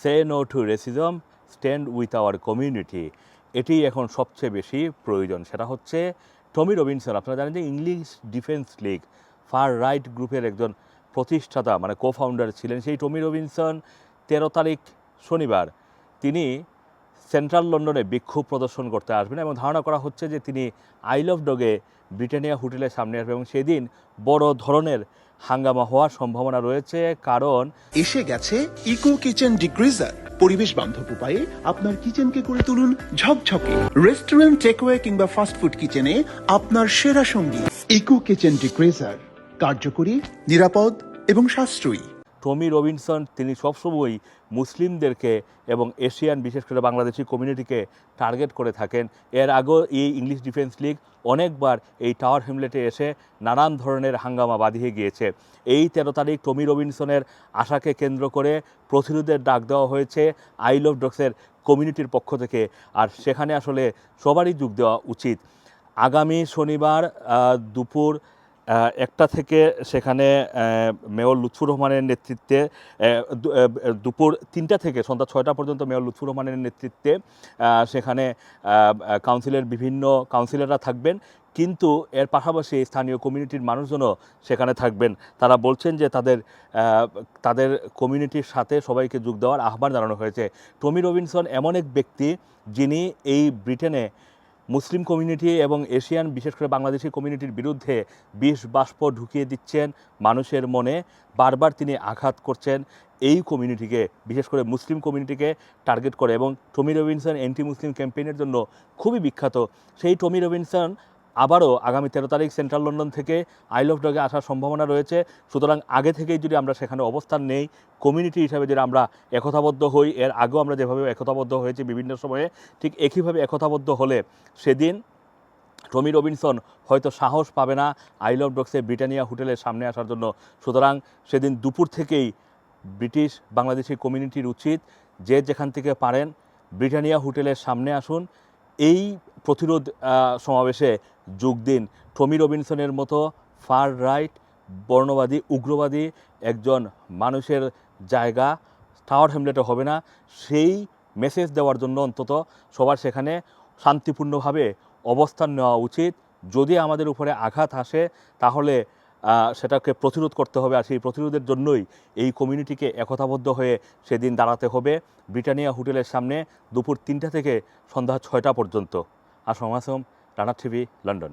Say no to racism stand with our community এটি এখন সবচেয়ে বেশি প্রয়োজন। সেটা হচ্ছে টমি রবিনসন। আপনারা জানেন যে English Defence League, far right গ্রুপের একজন প্রতিষ্ঠাতা মানে কোফাউন্ডার ছিলেন সেই টমি রবিনসন তেরো তারিখ শনিবার। তিনি সেন্ট্রাল লন্ডনে বিক্ষোভ প্রদর্শন করতে আসবেন এবং ধারণা করা হচ্ছে যে তিনি আইল অফ ডগে ব্রিটানিয়া হোটেলের সামনে আসবেন এবং সেদিন বড় ধরনের হাঙ্গামা হওয়ার সম্ভাবনা রয়েছে, কারণ এসে গেছে ইকো কিচেন ডিগ্রিজার পরিবেশ বান্ধব উপায়ে আপনার কিচেনকে করে তুলুন ঝকঝকে। রেস্টুরেন্ট, টেকওয়ে কিংবা ফাস্টফুড কিচেনে আপনার সেরা সঙ্গী। ইকো কিচেন ডিগ্রিজার কার্যকরী, নিরাপদ এবং সাশ্রয়ী। টমি রবিনসন, তিনি সবসময়ই মুসলিমদেরকে এবং এশিয়ান, বিশেষ করে বাংলাদেশি কমিউনিটিকে টার্গেট করে থাকেন। এর আগেও এই ইংলিশ ডিফেন্স লিগ অনেকবার এই টাওয়ার হ্যামলেটে এসে নানান ধরনের হাঙ্গামা বাঁধিয়ে গিয়েছে। এই তেরো তারিখ টমি রবিনসনের আশাকে কেন্দ্র করে প্রতিরোধের ডাক দেওয়া হয়েছে আইল অফ ডগসের কমিউনিটির পক্ষ থেকে। আর সেখানে আসলে সবারই যোগ দেওয়া উচিত। আগামী শনিবার দুপুর একটা থেকে সেখানে মেয়র লুৎফুর রহমানের নেতৃত্বে দুপুর তিনটা থেকে সন্ধ্যা ছয়টা পর্যন্ত মেয়র লুৎফুর রহমানের নেতৃত্বে সেখানে কাউন্সিলের বিভিন্ন কাউন্সিলররা থাকবেন। কিন্তু এর পাশাপাশি স্থানীয় কমিউনিটির মানুষজনও সেখানে থাকবেন। তারা বলছেন যে তাদের তাদের কমিউনিটির সাথে সবাইকে যোগ দেওয়ার আহ্বান জানানো হয়েছে। টমি রবিনসন এমন এক ব্যক্তি যিনি এই ব্রিটেনে মুসলিম কমিউনিটি এবং এশিয়ান বিশেষ করে বাংলাদেশি কমিউনিটির বিরুদ্ধে বিষ বাষ্প ঢুকিয়ে দিচ্ছেন মানুষের মনে। বারবার তিনি আঘাত করছেন এই কমিউনিটিকে বিশেষ করে মুসলিম কমিউনিটিকে টার্গেট করে এবং টমি রবিনসন অ্যান্টি মুসলিম ক্যাম্পেইনের জন্য খুবই বিখ্যাত। সেই টমি রবিনসন আবারও আগামী তেরো তারিখ সেন্ট্রাল লন্ডন থেকে আইল অফ ডগে আসার সম্ভাবনা রয়েছে। সুতরাং আগে থেকেই যদি আমরা সেখানে অবস্থান নেই, কমিউনিটি হিসাবে যদি আমরা একতাবদ্ধ হই, এর আগেও আমরা যেভাবে একতাবদ্ধ হয়েছি বিভিন্ন সময়ে, ঠিক একইভাবে একতাবদ্ধ হলে সেদিন টমি রবিনসন হয়তো সাহস পাবে না আইল অফ ডগসে ব্রিটানিয়া হোটেলের সামনে আসার জন্য। সুতরাং সেদিন দুপুর থেকেই ব্রিটিশ বাংলাদেশি কমিউনিটির উচিত যে যেখান থেকে পারেন ব্রিটানিয়া হোটেলের সামনে আসুন। এই প্রতিরোধ সমাবেশে যোগ দিন। টমি রবিনসনের মতো ফার রাইট, বর্ণবাদী, উগ্রবাদী একজন মানুষের জায়গা টাওয়ার হ্যামলেটে হবে না। সেই মেসেজ দেওয়ার জন্য অন্তত সবার সেখানে শান্তিপূর্ণভাবে অবস্থান নেওয়া উচিত। যদি আমাদের উপরে আঘাত আসে, তাহলে সেটাকে প্রতিরোধ করতে হবে। আর সেই প্রতিরোধের জন্যই এই কমিউনিটিকে একতাবদ্ধ হয়ে সেদিন দাঁড়াতে হবে। ব্রিটানিয়া হোটেলের সামনে দুপুর তিনটা থেকে সন্ধ্যা ছয়টা পর্যন্ত। Assam Assam Rana TV London.